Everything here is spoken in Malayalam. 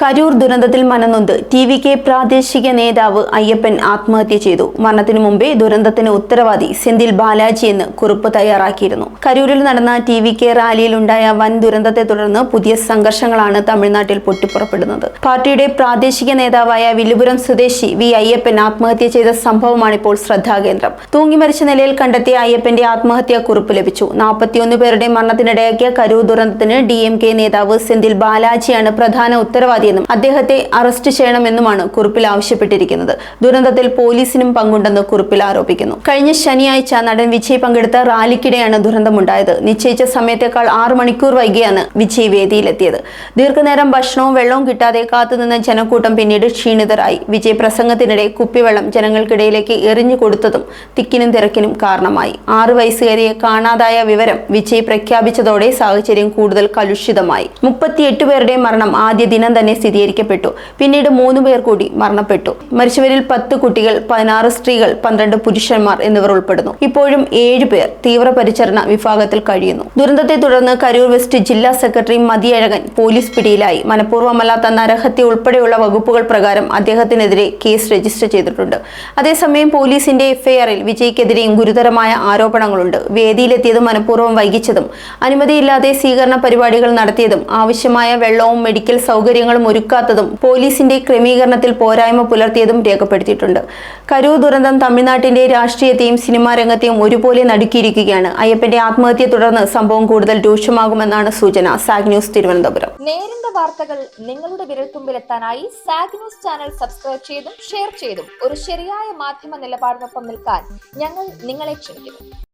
കരൂർ ദുരന്തത്തിൽ മനനൊന്ത്. ടി വി കെ പ്രാദേശിക നേതാവ് അയ്യപ്പൻ ആത്മഹത്യ ചെയ്തു. മരണത്തിനു മുമ്പേ ദുരന്തത്തിന് ഉത്തരവാദി സെന്തിൽ ബാലാജി എന്ന് കുറിപ്പ് തയ്യാറാക്കിയിരുന്നു. കരൂരിൽ നടന്ന ടി വി കെ റാലിയിലുണ്ടായ വൻ ദുരന്തത്തെ തുടർന്ന് പുതിയ സംഘർഷങ്ങളാണ് തമിഴ്നാട്ടിൽ പൊട്ടിപ്പുറപ്പെടുന്നത്. പാർട്ടിയുടെ പ്രാദേശിക നേതാവായ വില്ലുപുരം സ്വദേശി വി അയ്യപ്പൻ ആത്മഹത്യ ചെയ്ത സംഭവമാണിപ്പോൾ ശ്രദ്ധാകേന്ദ്രം. തൂങ്ങി മരിച്ച നിലയിൽ കണ്ടെത്തിയ അയ്യപ്പന്റെ ആത്മഹത്യാ കുറിപ്പ് ലഭിച്ചു. നാൽപ്പത്തിയൊന്ന് പേരുടെ മരണത്തിനിടയാക്കിയ കരൂർ ദുരന്തത്തിന് ഡി നേതാവ് സെന്തിൽ ബാലാജിയാണ് പ്രധാന ഉത്തരവാദിയെന്നും അദ്ദേഹത്തെ അറസ്റ്റ് ചെയ്യണമെന്നുമാണ് കുറിപ്പിൽ ആവശ്യപ്പെട്ടിരിക്കുന്നത്. ദുരന്തത്തിൽ പോലീസിനും പങ്കുണ്ടെന്ന് കുറിപ്പിൽ ആരോപിക്കുന്നു. കഴിഞ്ഞ ശനിയാഴ്ച നടൻ വിജയ് പങ്കെടുത്ത റാലിക്കിടെയാണ് ദുരന്തമുണ്ടായത്. നിശ്ചയിച്ച സമയത്തേക്കാൾ ആറ് മണിക്കൂർ വൈകിയാണ് വിജയ് വേദിയിലെത്തിയത്. ദീർഘനേരം ഭക്ഷണവും വെള്ളവും കിട്ടാതെ കാത്തുനിന്ന ജനക്കൂട്ടം പിന്നീട് ക്ഷീണിതരായി. വിജയ് പ്രസംഗത്തിനിടെ കുപ്പിവെള്ളം ജനങ്ങൾക്കിടയിലേക്ക് എറിഞ്ഞു കൊടുത്തതും തിക്കിനും തിരക്കിനും കാരണമായി. ആറ് വയസ്സുകാരിയെ കാണാതായ വിവരം വിജയ് പ്രഖ്യാപിച്ചതോടെ സാഹചര്യം കൂടുതൽ കലുഷിതമായി. മുപ്പത്തിയെട്ട് പേരുടെ മരണം ആദ്യ ദിനം തന്നെ സ്ഥിരീകരിക്കപ്പെട്ടു. പിന്നീട് മൂന്ന് പേർ കൂടി മരണപ്പെട്ടു. മരിച്ചവരിൽ പത്ത് കുട്ടികൾ പതിനാറ് സ്ത്രീകൾ പന്ത്രണ്ട് പുരുഷന്മാർ എന്നിവർ ഉൾപ്പെടുന്നു. ഇപ്പോഴും ഏഴ് പേർ തീവ്രപരിചരണ വിഭാഗത്തിൽ കഴിയുന്നു. ദുരന്തത്തെ തുടർന്ന് കരൂർ വെസ്റ്റ് ജില്ലാ സെക്രട്ടറി മതിയഴകൻ പോലീസ് പിടിയിലായി. മനഃപൂർവമല്ലാത്ത നരഹത്യ ഉൾപ്പെടെയുള്ള വകുപ്പുകൾ പ്രകാരം അദ്ദേഹത്തിനെതിരെ കേസ് രജിസ്റ്റർ ചെയ്തിട്ടുണ്ട്. അതേസമയം പോലീസിന്റെ എഫ്ഐആറിൽ വിജയ്ക്കെതിരെയും ഗുരുതരമായ ആരോപണങ്ങളുണ്ട്. വേദിയിലെത്തിയത് മനഃപൂർവം വൈകിച്ചതും അനുമതിയില്ലാതെ സ്വീകരണ പരിപാടികൾ നടത്തിയതും ആവശ്യമായ വെള്ളവും മെഡിക്കൽ സൗകര്യങ്ങളും ഒരുക്കാത്തതും പോലീസിന്റെ ക്രമീകരണത്തിൽ പോരായ്മ പുലർത്തിയതും രേഖപ്പെടുത്തിയിട്ടുണ്ട്. കരൂർ ദുരന്തം തമിഴ്നാട്ടിന്റെ രാഷ്ട്രീയത്തെയും സിനിമാ രംഗത്തെയും ഒരുപോലെ നടുക്കിയിരിക്കുകയാണ്. അയ്യപ്പന്റെ ആത്മഹത്യയെ തുടർന്ന് സംഭവം കൂടുതൽ രൂക്ഷമാകുമെന്നാണ് സൂചന. Zag news Thiruvananthapuram. നേരിന്റെ വാർത്തകൾ നിങ്ങളുടെ വിരൽത്തുമ്പിലെത്താനായി സാഗ് ന്യൂസ് ചാനൽ സബ്സ്ക്രൈബ് ചെയ്തും ഷെയർ ചെയ്തും ഒരു ശരിയായ മാധ്യമ നിലപാടിനൊപ്പം നിൽക്കാൻ ഞങ്ങൾ നിങ്ങളെ ക്ഷണിക്കുന്നു.